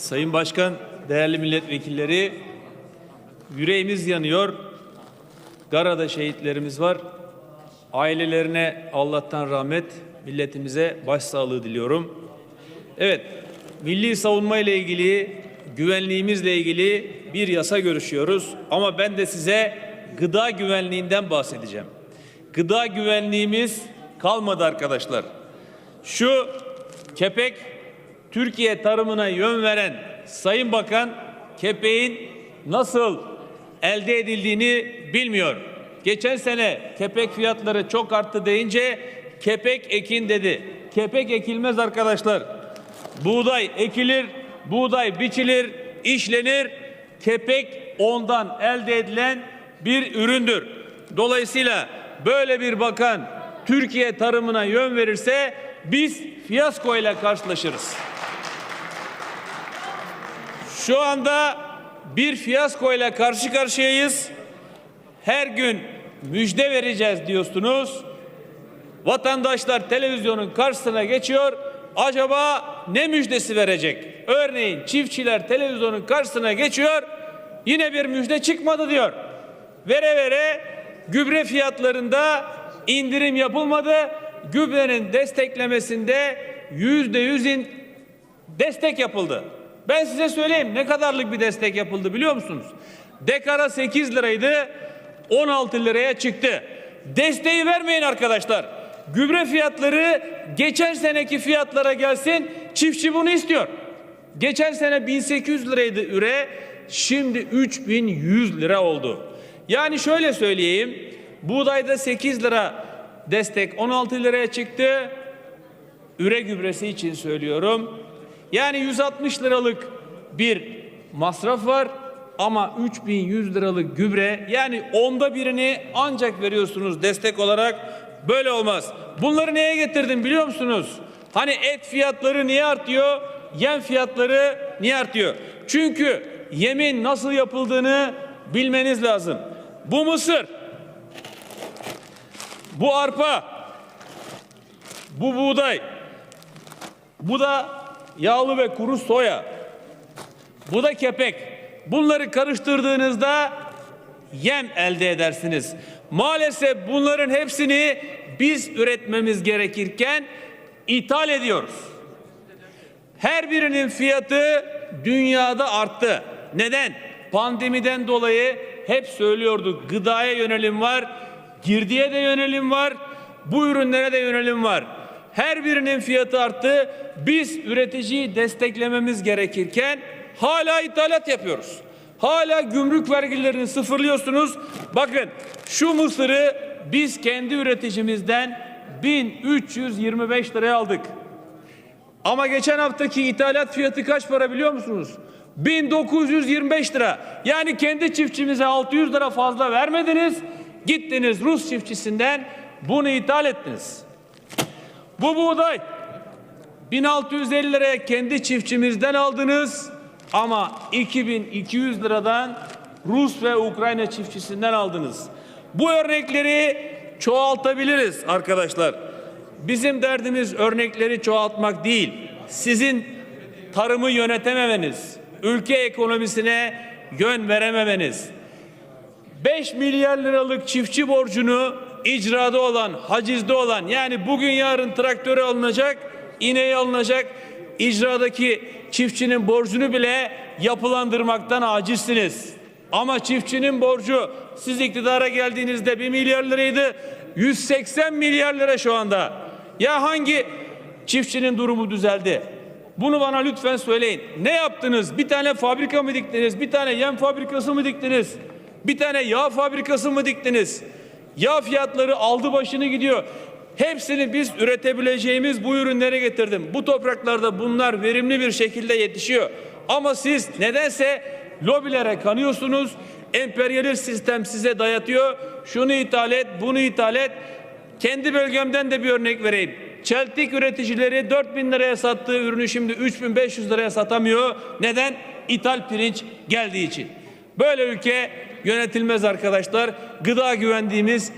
Sayın Başkan, değerli milletvekilleri, yüreğimiz yanıyor. Gara'da şehitlerimiz var. Ailelerine Allah'tan rahmet, milletimize başsağlığı diliyorum. Evet, milli savunma ile ilgili, güvenliğimizle ilgili bir yasa görüşüyoruz. Ama ben de size gıda güvenliğinden bahsedeceğim. Gıda güvenliğimiz kalmadı arkadaşlar. Şu kepek Türkiye tarımına yön veren Sayın Bakan kepeğin nasıl elde edildiğini bilmiyor. Geçen sene kepek fiyatları çok arttı deyince kepek ekin dedi. Kepek ekilmez arkadaşlar. Buğday ekilir, buğday biçilir, işlenir. Kepek ondan elde edilen bir üründür. Dolayısıyla böyle bir bakan Türkiye tarımına yön verirse biz fiyasko ile karşılaşırız. Şu anda bir fiyasko ile karşı karşıyayız. Her gün müjde vereceğiz diyorsunuz. Vatandaşlar televizyonun karşısına geçiyor. Acaba ne müjdesi verecek? Örneğin çiftçiler televizyonun karşısına geçiyor. Yine bir müjde çıkmadı diyor. Vere vere gübre fiyatlarında indirim yapılmadı. Gübrenin desteklemesinde yüzde yüzün destek yapıldı. Ben size söyleyeyim ne kadarlık bir destek yapıldı biliyor musunuz? Dekara 8 liraydı 16 liraya çıktı. Desteği vermeyin arkadaşlar. Gübre fiyatları geçen seneki fiyatlara gelsin. Çiftçi bunu istiyor. Geçen sene 1800 liraydı üre, şimdi 3100 lira oldu. Yani şöyle söyleyeyim. Buğdayda 8 lira destek 16 liraya çıktı. Üre gübresi için söylüyorum. Yani 160 liralık bir masraf var ama 3100 liralık gübre yani onda birini ancak veriyorsunuz destek olarak böyle olmaz. Bunları neye getirdim biliyor musunuz? Hani et fiyatları niye artıyor? Yem fiyatları niye artıyor? Çünkü yemin nasıl yapıldığını bilmeniz lazım. Bu mısır, bu arpa, bu buğday, bu da yağlı ve kuru soya. Bu da kepek. Bunları karıştırdığınızda yem elde edersiniz. Maalesef bunların hepsini biz üretmemiz gerekirken ithal ediyoruz. Her birinin fiyatı dünyada arttı. Neden? Pandemiden dolayı hep söylüyorduk gıdaya yönelim var, girdiye de yönelim var, bu ürünlere de yönelim var. Her birinin fiyatı arttı. Biz üreticiyi desteklememiz gerekirken hala ithalat yapıyoruz. Hala gümrük vergilerini sıfırlıyorsunuz. Bakın şu mısırı biz kendi üreticimizden 1325 liraya aldık. Ama geçen haftaki ithalat fiyatı kaç para biliyor musunuz? 1925 lira. Yani kendi çiftçimize 600 lira fazla vermediniz. Gittiniz Rus çiftçisinden bunu ithal ettiniz. Bu buğday 1650 liraya kendi çiftçimizden aldınız ama 2200 liradan Rus ve Ukrayna çiftçisinden aldınız. Bu örnekleri çoğaltabiliriz arkadaşlar. Bizim derdimiz örnekleri çoğaltmak değil. Sizin tarımı yönetememeniz, ülke ekonomisine yön verememeniz. 5 milyar liralık çiftçi borcunu icrada olan, hacizde olan yani bugün yarın traktörü alınacak, ineği alınacak icradaki çiftçinin borcunu bile yapılandırmaktan acizsiniz. Ama çiftçinin borcu siz iktidara geldiğinizde 1 milyar liraydı 180 milyar lira şu anda. Ya hangi çiftçinin durumu düzeldi? Bunu bana lütfen söyleyin. Ne yaptınız? Bir tane fabrika mı diktiniz? Bir tane yem fabrikası mı diktiniz? Bir tane yağ fabrikası mı diktiniz? Yağ fiyatları aldı başını gidiyor. Hepsini biz üretebileceğimiz bu ürünlere getirdim. Bu topraklarda bunlar verimli bir şekilde yetişiyor. Ama siz nedense lobilere kanıyorsunuz. Emperyalist sistem size dayatıyor. Şunu ithal et, bunu ithal et. Kendi bölgemden de bir örnek vereyim. Çeltik üreticileri 4000 liraya sattığı ürünü şimdi 3500 liraya satamıyor. Neden? İthal pirinç geldiği için. Böyle ülke yönetilmez arkadaşlar. Gıda güvendiğimiz